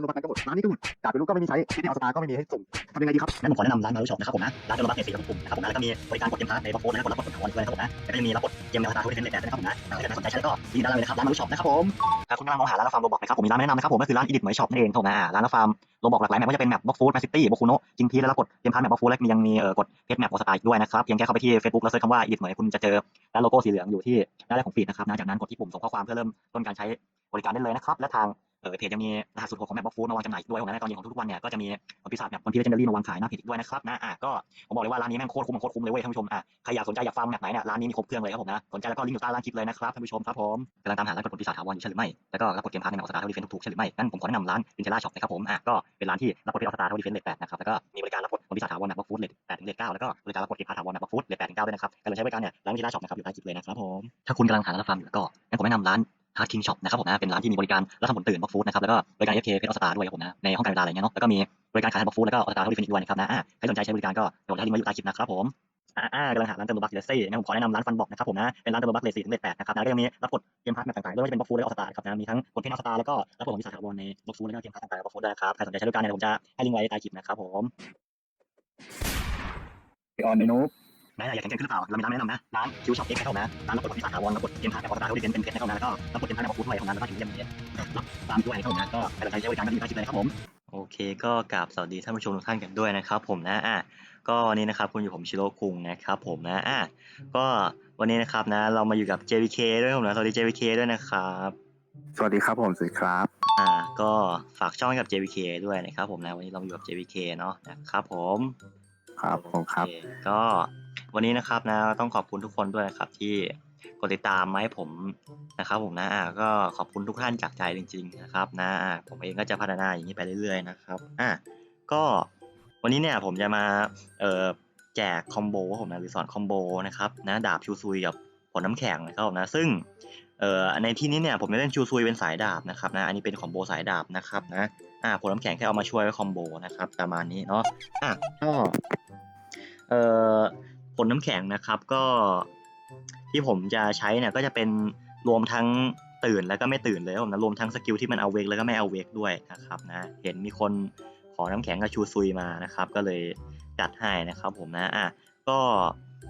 านโนบัตนั้นก็หมดร้านนี้ก็หมดจ่ายไปรู้ก็ไม่มีใช้ที่เอาสตาร์ก็ไม่มีให้ส่งทำยังไงดีครับงั้นผมขอแนะนำร้านมาร์ช็อปนะครับผมนะร้านจะระบาดเกรดสีกับกลุ่มนะครับผมนะแล้วก็มีบริการกดเกมพาร์ทในบล็อกโค้ดและกดรับกดถาวรด้วยนะครับผมนะแล้วก็จะมีรับกดเกมในสตาร์ทเวนต์เลทแบบนะครับผมนะถ้าเกิดสนใจใช้ก็ยินดีได้เลยนะครับร้านมาร์ช็อปนะครับผมถ้าคุณกำลังมองหาร้านฟาร์มโรบอกนะครับผมมีร้านแนะนำนะครับผมก็คือร้านอีดิทเหมยช็อปนั่นเองครับผมนะร้านฟาร์มโรบอกหลากหลายแมปว่าจะเป็นแมปบล็อกฟูดแมปซิตี้บล็อกคูโนจิงพีแล้วก็กดเกมพาร์ทแมปบล็อกฟูดแล้วยังมีเอ่อกดเพจแมปออสตาร์ด้วยนะครับเพียงแค่เข้าไปที่ Facebook แล้วเซิร์ชคำว่าอีดิทเหมยคุณจะเจอร้านโลโก้สีเหลืองอยู่ที่ด้านแรกของฟีดนะครับนะจากนั้นกดที่ปุ่มส่งข้อความเพื่อเริ่มต้นการใช้บริการได้เลยนะครับและทาง เออเพจยังมีรหัสสุดโหดของแมปบล็อกฟูดมาวางจำหน่ายด้วยวันนั้นตอนเย็นของทุกๆวันเนี่ยก็จะมีปีศาจแบบวันพีเลเจนเดารี่มาวางขายหน้าเพจอีกด้วยนะครับนะอะก็ผมบอกเลยว่าร้านนี้แม่งโคตรคุ้มโคตรคุ้มเลยเว้ยท่านผู้ชมอะใครอยากสนใจอยากฟังแมปไหนเนี่ยร้านนี้มีครบเครื่องเลยครับผมนะสนใจแล้วก็ลิงก์อยู่ใต้ล่างคลิปเลยนะครับท่านผู้ชมครับผมกำลังตามหาร้านกดปีศาจถาวรอยู่ใช่หรือไม่แล้วก็รับกดเกมพาร์ทในแมปออสตาร์เทวิเฟนถูกๆใช่หรือไม่งั้นผมขอแนะนำร้านอินเทล่าช็อปนะครับผมอะก็เป็นร้านที่รับกดเพจออสตาร์เทวิเฟนเลทแปดนะครับแล้วก็มีบริการรับกดปีศาจถาวรแมปบล็อกฟูดเลทแปดถึงเลทเก้าแล้วก็บริการรับกดเกมพาร์ทถาวรแมปบล็อกฟูดเลทแปดถึงเก้าด้วยนะครับการใช้บริการเนี่ยร้านอินเทล่าช็อปนะครับอยู่ใต้คลิปเลยนะครับผมถ้าคุณกำลังหาร้านฟาร์มอยู่แล้วก็งั้นผมแนะนำร้าน ฮาร์ดคิงช็อปนะครับผมนะเป็นร้านที่มีบริการรับทำผลตื่นบล็อกฟู้ดนะครับแล้วก็บริการ FK เคเพจออสตาด้วยครับผมนะในห้องการเวลาอะไรเงี้ยเนาะแล้วก็มีบริการขายบล็อกฟู้ดแล้วก็ออสตาร์ทวิฟินอีกด้วยนะครับนะใครสนใจใช้บริการก็เดี๋ยวผมจะลิงก์ไว้อยู่ใต้คลิปนะครับผมอ่ากำลังหาร้านเติมโลบักเลสซี่นะผมขอแนะนำร้านฟันบอกนะครับผมนะเป็นร้านเติมโลบักเลสซี่ถึงเลทแปดนะครับนะแล้วก็ยังมีรับกดเกมพาร์ทต่างๆด้วยว่าจะเป็นบล็อกฟูดและออสตาร์ครับนะมีทั้งกดเพจออสตาร์แล้วก็รับกดของวิสาถาวรในบล็อกฟูดแล้วก็เกมพาร์ทต่างๆบล็อกฟูดด้วยนะครับใครสนใจใช้บริการเนี่ยผมจะให้ลิงก์ไว้ใต้คลิปนะครับผมออนไอโนนะอยากแข่งขันขึ้นหรือเปล่า เรามีร้านแนะนำนะ ร้านคิวช็อปเอ็กซ์นะครับนะ ร้านรับกดของวิสาถาวรรับกดเกมพาร์ทแมปออสตาร์ที่เป็นเพจนะครับนะแล้วก็รับกดเกมพาร์ทในบล็อกฟูดด้วยของนั้นแล้วก็ถึงยังมีรับตามด้วยนะครับผมนะก็ใครสนใจใช้บริการก็ดีใต้คลิปเลยนะครับผม โอเคก็กราบสวัสดีท่านผู้ชมทุกท่านกันด้วยนะครับผมนะอะก็วันนี้นะครับคุณอยู่ผมชิโร่คุงนะครับผมนะอะก็วันนี้นะครับนะเรามาอยู่กับ JVK ด้วยผมนะสวัสดี JVK ด้วยนะครับสวัสดีครับผมสวัสดีครับอ่าก็ฝากช่องให้กับ JVK ด้วยนะครับผมนะวันนี้เราอยู่กับ JVK เนาะนะครับผมครับผมครับโอเก็ วันนี้นะครับนะต้องขอบคุณทุกคนด้วยนะครับที่กดติดตามมาให้ผมนะครับ ผมนะอ่าก็ขอบคุณทุกท่านจากใจจริง ๆ นะครับ นะอ่าผมเองก็จะพัฒนาอย่างนี้ไปเรื่อยๆนะครับอะก็วันนี้เนี่ยผมจะมาเอ่อแจกคอมโบผมนะหรือสอนคอมโบนะครับนะดาบชูซุยกับผลน้ำแข็งนะครับผมนะซึ่งเอ่อในที่นี้เนี่ยผมจะเล่นชูซุยเป็นสายดาบนะครับนะอันนี้เป็นคอมโบสายดาบนะครับนะอ่าผลน้ำแข็งแค่เอามาช่วยไว้คอมโบนะครับประมาณนี้เนาะอะก็เอ่อ ผลน้ำแข็งนะครับ ก็ที่ผมจะใช้เนี่ยก็จะเป็นรวมทั้งตื่นแล้วก็ไม่ตื่นเลยครับผมนะรวมทั้งสกิลที่มันเอาเวกแล้วก็ไม่เอาเวกด้วยนะครับนะเห็นมีคนขอน้ำแข็งกับชูซุยมานะครับ ก็เลยจัดให้นะครับผมนะอะก็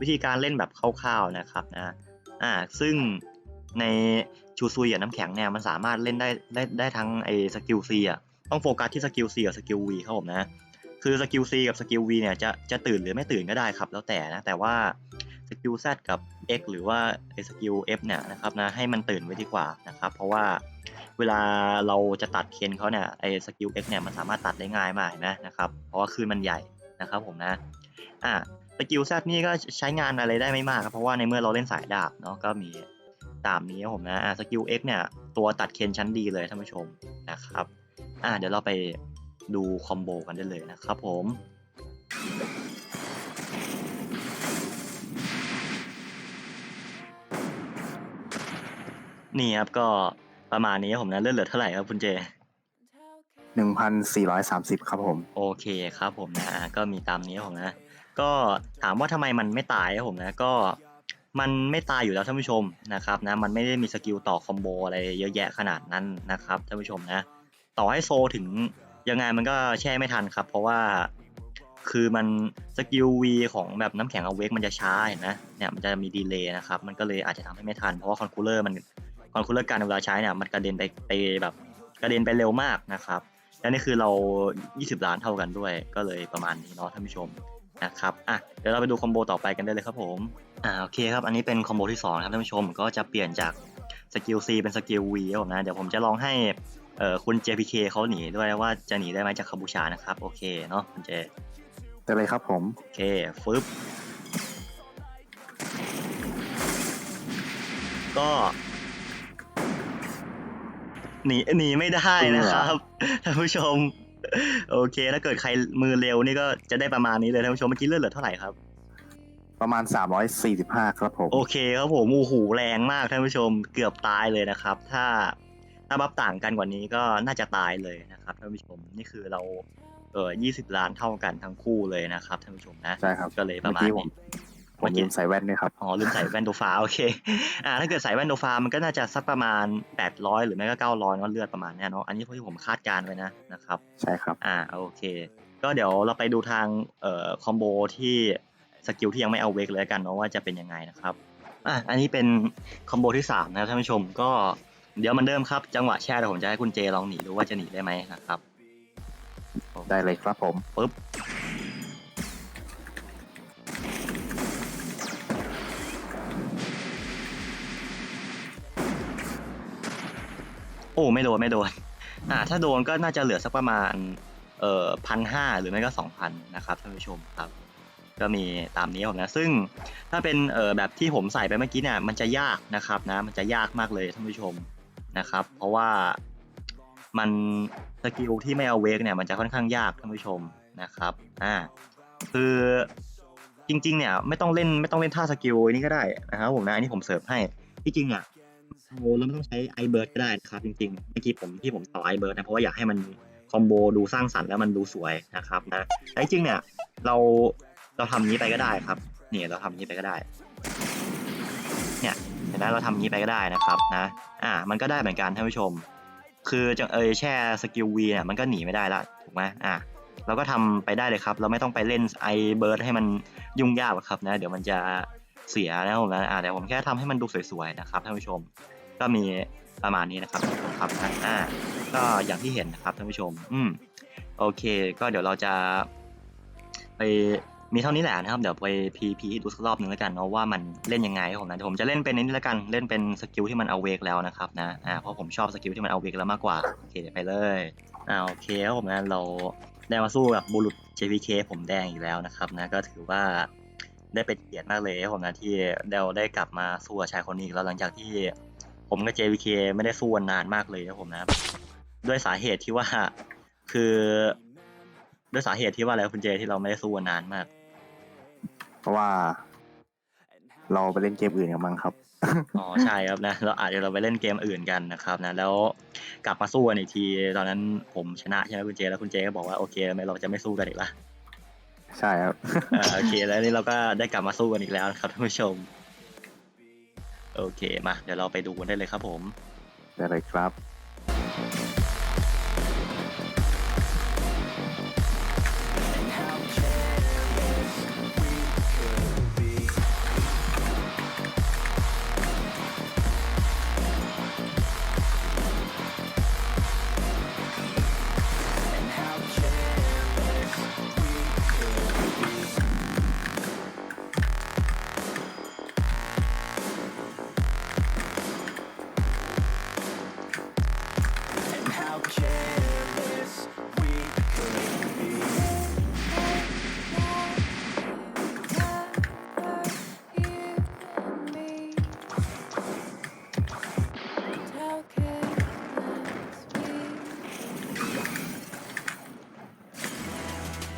วิธีการเล่นแบบคร่าวๆนะครับนะอ่าซึ่งในชูซุยกับน้ำแข็งเนี่ยมันสามารถเล่นได้ได้ได้ทั้งไอ้สกิลซีอะต้องโฟกัสที่สกิลซีกับสกิลวีครับผมนะ คือสกิล C กับสกิล V เนี่ยจะจะตื่นหรือไม่ตื่นก็ได้ครับ แล้วแต่นะ แต่ว่าสกิล Z กับ X หรือว่าไอสกิล F เนี่ยนะครับนะให้มันตื่นไว้ดีกว่านะครับ เพราะว่าเวลาเราจะตัดเคนเขาเนี่ยไอสกิล X เนี่ยมันสามารถตัดได้ง่ายมากนไหมนะครับ เพราะว่าคลื่นมันใหญ่นะครับผมนะอะสกิล Z นี่ก็ใช้งานอะไรได้ไม่มากครับเพราะว่าในเมื่อเราเล่นสายดาบเนาะก็มีตามนี้ครับผมนะอะสกิล X เนี่ยตัวตัดเคนชั้นดีเลยท่านผู้ชมนะครับอะเดี๋ยวเราไป ดูคอมโบกันได้เลยนะครับผมนี่ครับก็ประมาณนี้ครับผมนะเลือดเหลือเท่าไหร่ครับคุณเจ หนึ่งพันสี่ร้อยสามสิบครับผม โอเคครับผมนะอะก็มีตามนี้ครับผมนะ ก็ถามว่าทำไมมันไม่ตายครับผมนะก็มันไม่ตายอยู่แล้วท่านผู้ชมนะครับนะมันไม่ได้มีสกิลต่อคอมโบอะไรเยอะแยะขนาดนั้นนะครับท่านผู้ชมนะ ต่อให้โซถึง ยังไงมันก็แช่ไม่ทันครับ เพราะว่าคือมันสกิล V ของแบบน้ำแข็งเอาเวกมันจะช้าเห็นไหมเนี่ยมันจะมีดีเลย์นะครับ มันก็เลยอาจจะทำให้ไม่ทัน เพราะว่าคอนคูลเลอร์มันคอนคูลเลอร์การเวลาใช้เนี่ยมันกระเด็นไปไปแบบกระเด็นไปเร็วมากนะครับ และนี่คือเรา 20 ล้านเท่ากันด้วย ก็เลยประมาณนี้เนาะท่านผู้ชมนะครับอะเดี๋ยวเราไปดูคอมโบต่อไปกันได้เลยครับผมอ่าโอเคครับ อันนี้เป็นคอมโบที่2ครับท่านผู้ชมก็จะเปลี่ยนจากสกิล C เป็นสกิล V ครับผมนะ เดี๋ยวผมจะลองให้ เอ่อคุณ JPK เขาหนีด้วยว่าจะหนีได้ไหมจากคาบูชานะครับ โอเคเนาะคุณเจได้เลยครับผม โอเคฟึบก็หนีหนีไม่ได้นะครับท่านผู้ชม โอเค ถ้าเกิดใครมือเร็วนี่ก็จะได้ประมาณนี้เลยท่านผู้ชมเมื่อกี้เลือดเหลือเท่าไหร่ครับ ประมาณสามร้อยสี่สิบห้าครับผม โอเคครับผมโอ้โหแรงมากท่านผู้ชมเกือบตายเลยนะครับ ถ้า ถ้าบัฟต่างกันกว่านี้ก็น่าจะตายเลยนะครับท่านผู้ชมนี่คือเราเออยี่สิบล้านเท่ากันทั้งคู่เลยนะครับท่านผู้ชมนะใช่ครับก็เลยประมาณเมื่อกี้ผนี้มผมลืมใส่แว่นด้วยครับอ๋อลืมใส่แว่นโดฟาโอเคอ่าถ้าเกิดใส่แว่นโดฟามันก็น่าจะสักประมาณ 800 หรือไม่ก็ 900เนอะเลือดประมาณเนี้ยเนาะอันนี้ที่ผมคาดการณ์ไว้นะนะครับใช่ครับอ่าโอเค ก็เดี๋ยวเราไปดูทางเอ่อคอมโบที่สกิลที่ยังไม่เอาเวกเลยละกันเนาะว่าจะเป็นยังไงนะครับอะอันนี้เป็นคอมโบที่3นะครับท่านผู้ชมก็ เดี๋ยวมันเดิมครับ จังหวะแช่เดี๋ยวผมจะให้คุณเจลองหนีดูว่าจะหนีได้ไหมนะครับ ได้เลยครับผมปึ๊บ โอ้ ไม่โดน ไม่โดน อ่า ถ้าโดนก็น่าจะเหลือสักประมาณ เอ่อพันห้าหรือไม่ก็สองพันนะครับท่านผู้ชมครับ ก็มีตามนี้ผมนะ ซึ่งถ้าเป็นเอ่อแบบที่ผมใส่ไปเมื่อกี้เนี่ยมันจะยากนะครับนะ มันจะยากมากเลยท่านผู้ชม นะครับ เพราะว่ามันสกิลที่ไม่เอาเวกเนี่ยมันจะค่อนข้างยากท่านผู้ชมนะครับอ่าคือจริง ๆ เนี่ยไม่ต้องเล่นไม่ต้องเล่นท่าสกิลอันนี้ก็ได้นะครับผมนะอันนี้ผมเสิร์ฟให้ที่จริงเนี่ยโอ้แล้วไม่ต้องใช้ไอเบิร์ดก็ได้นะครับจริงๆเมื่อกี้ผมที่ผมต่อไอเบิร์ดนะเพราะว่าอยากให้มันคอมโบดูสร้างสรรค์แล้วมันดูสวยนะครับนะแต่จริงเนี่ยเราเราทำอย่านี้ไปก็ได้ครับเนี่ยเราทำอย่านี้ไปก็ได้ เนี่ย ห็นไหมเราทำอย่างนี้ไปก็ได้นะครับนะอ่ามันก็ได้เหมือนกันท่านผู้ชม คือจะเอยแช่สกิลวีเนี่ยมันก็หนีไม่ได้ละถูกไหมอ่าเราก็ทำไปได้เลยครับ เราไม่ต้องไปเล่นไอเบิร์ดให้มันยุ่งยากหรอกครับนะ เดี๋ยวมันจะเสียนะผมนะอ่าเดี๋ยวผมแค่ทำให้มันดูสวยๆนะครับท่านผู้ชม ก็มีประมาณนี้นะครับครับอ่าก็อย่างที่เห็นนะครับท่านผู้ชม อืมโอเค ก็เดี๋ยวเราจะไป มีเท่านี้แหละนะครับ เดี๋ยวไปพีพีดูสักรอบหนึ่งแล้วกันเนาะว่ามันเล่นยังไงผมนะเดี๋ยวผมจะเล่นเป็นนี้แล้วกันเล่นเป็นสกิลที่มันเอาเวกแล้วนะครับนะอ่าเพราะผมชอบสกิลที่มันเอาเวกแล้วมากกว่าโอเคเดี๋ยวไปเลยอ่าโอเคครับผมนะเราได้มาสู้กับบุรุษ JPK ผมแดงอีกแล้วนะครับนะก็ถือว่าได้เป็นเกียรติมากเลยผมนะที่เราได้กลับมาสู้กับชายคนนี้อีกแล้วหลังจากที่ผมกับ JPK ไม่ได้สู้กันนานมากเลยครับผมนะ ด้วยสาเหตุที่ว่าคือ ด้วยสาเหตุที่ว่าอะไรคุณเจที่เราไม่ได้สู้กันนานมาก ราะว่า เราไปเล่นเกมอื่นกันมั้งครับ อ๋อใช่ครับนะ เราอาจจะเราไปเล่นเกมอื่นกันนะครับนะแล้วกลับมาสู้กันอีกที ตอนนั้นผมชนะใช่ไหมคุณเจแล้วคุณเจก็บอกว่าโอเคไม่เราจะไม่สู้กันอีกละใช่ครับอ่าโอเคแล้วนี่เราก็ได้กลับมาสู้กันอีกแล้วนะครับท่านผู้ชม โอเคมาเดี๋ยวเราไปดูกันได้เลยครับผมได้เลยครับ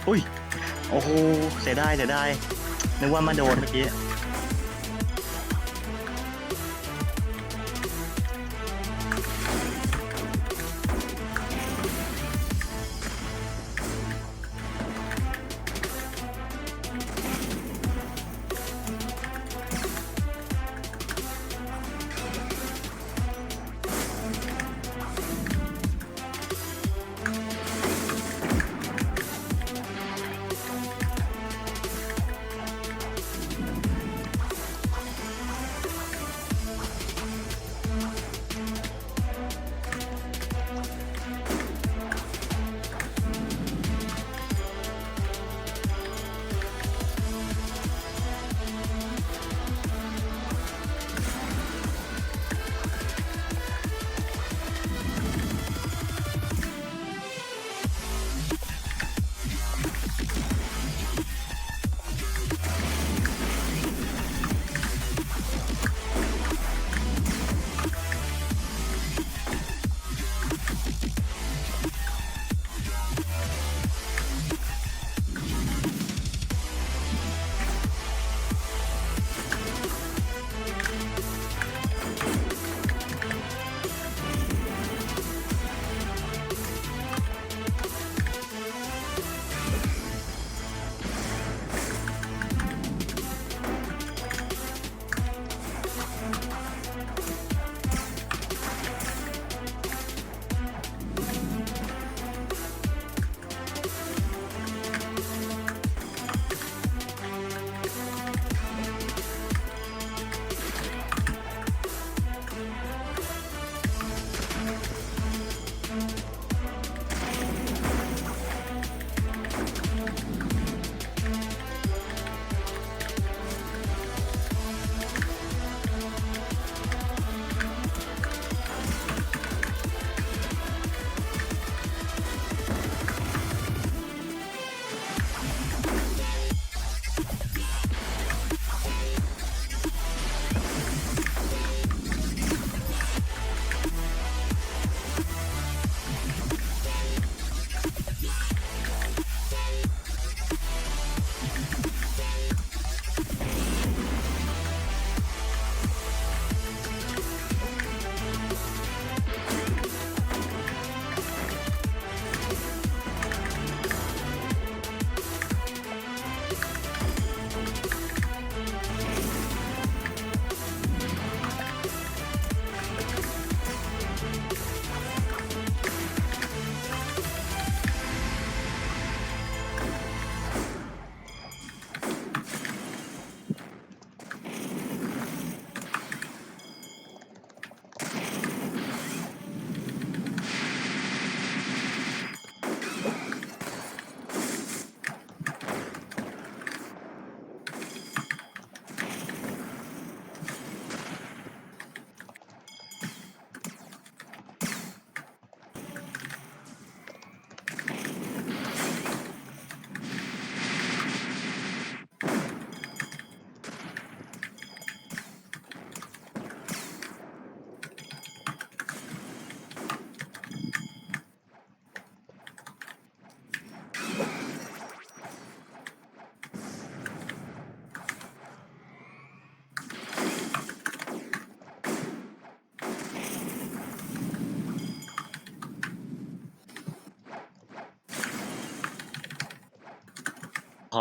อุ้ย โอ้โห เสียดายเสียดายนึกว่ามาโดนเมื่อกี้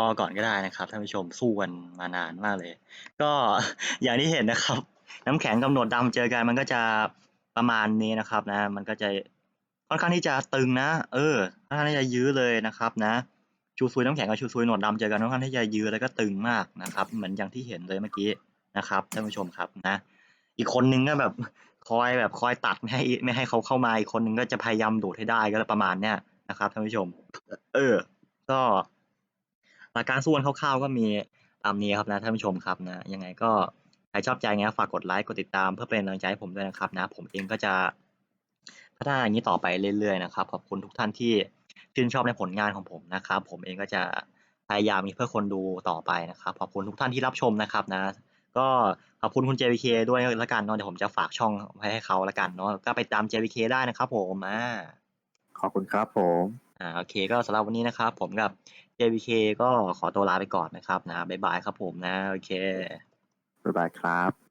อก่อนก็ได้นะครับท่านผู้ชมสู้กันมานานมากเลย ก็อย่างที่เห็นนะครับ น้ำแข็งกับหนวดดำเจอกันมันก็จะประมาณนี้นะครับนะ มันก็จะค่อนข้างที่จะตึงนะ เออค่อนข้างที่จะยื้อเลยนะครับนะชูซุยน้ำแข็งกับชูซุยหนวดดำเจอกันค่อนข้างที่จะยื้อแล้วก็ตึงมากนะครับ เหมือนอย่างที่เห็นเลยเมื่อกี้นะครับท่านผู้ชมครับนะ อีกคนนึงก็แบบคอยแบบคอยตัดไม่ให้ไม่ให้เขาเข้ามาอีกคนนึงก็จะพยายามดูดให้ได้ก็ประมาณเนี้ยนะครับท่านผู้ชม เออ ก็ หลักการสู้กันคร่าวๆก็มีตามนี้ครับนะท่านผู้ชมครับนะยังไงก็ใครชอบใจเงี้ยฝากกดไลค์กดติดตามเพื่อเป็นกำลังใจให้ผมด้วยนะครับนะผมเองก็จะพัฒนาอย่างนี้ต่อไปเรื่อยๆนะครับขอบคุณทุกท่านที่ชื่นชอบในผลงานของผมนะครับ ผมเองก็จะพยายามมีเพื่อคนดูต่อไปนะครับขอบคุณทุกท่านที่รับชมนะครับนะ ก็ขอบคุณคุณ JVK ด้วยละกันเนาะเดี๋ยวผมจะฝากช่องไว้ให้เขาละกันเนาะก็ไปตาม JVK ได้นะครับ ผมอ่าขอบคุณครับผม อ่าโอเคก็สำหรับวันนี้นะครับ ผมกับ JBK ก็ขอตัวลาไปก่อนนะครับนะบ๊ายบายครับผมนะ โอเค บ๊ายบายครับ